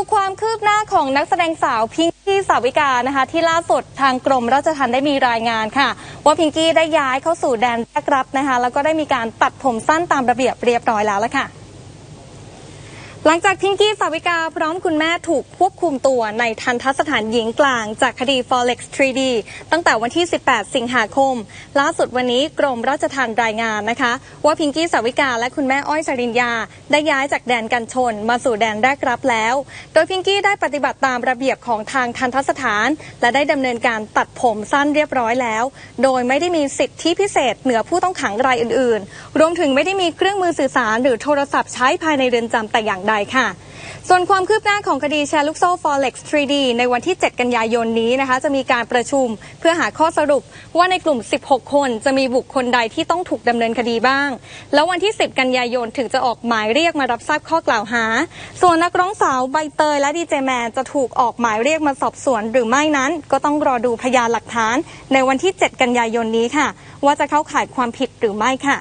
ดูความคืบหน้าของนักแสดงสาวพิงกี้สาวิกานะคะ ที่ล่าสุดทางกรมราชทัณฑ์ได้มีรายงานค่ะ ว่าพิงกี้ได้ย้ายเข้าสู่แดนแรกรับนะคะ แล้วก็ได้มีการตัดผมสั้นตามระเบียบเรียบร้อยแล้วละค่ะ หลังจากพิงกี้สาวิกาพร้อมคุณแม่ถูกควบคุมตัวในทันทสถานหญิงกลางจากคดี Forex 3D ตั้งแต่วันที่ 18 สิงหาคม ล่าสุดวันนี้กรมราชทัณฑ์รายงานนะคะ ว่าพิงกี้สาวิกาและคุณแม่อ้อยสริญญา ได้ย้ายจากแดนกันชน มาสู่แดนแรกรับแล้ว โดยพิงกี้ได้ปฏิบัติตามระเบียบของทางทันทสถาน และได้ดำเนินการตัดผมสั้นเรียบร้อยแล้ว โดยไม่ได้มีสิทธิพิเศษเหนือผู้ต้องขังรายอื่น ๆ รวมถึงไม่ได้มีเครื่องมือสื่อสารหรือโทรศัพท์ใช้ภายในเรือนจำแต่อย่างใดค่ะ ส่วนความคืบหน้าของคดีแชร์ลูกโซ่ Forex 3D ในวันที่ 7 กันยายนนี้นะคะ จะมีการประชุมเพื่อหาข้อสรุปว่าในกลุ่ม 16 คนจะมีบุคคลใดที่ต้องถูกดำเนินคดีบ้าง แล้ววันที่ 10 กันยายนถึงจะออกหมายเรียกมารับทราบข้อกล่าวหา ส่วนนักร้องสาวใบเตยและดีเจแมนจะถูกออกหมายเรียกมาสอบสวนหรือไม่นั้น ก็ต้องรอดูพยานหลักฐาน ในวันที่ 7 กันยายนนี้ค่ะ ว่าจะเข้าข่ายความผิดหรือไม่ค่ะ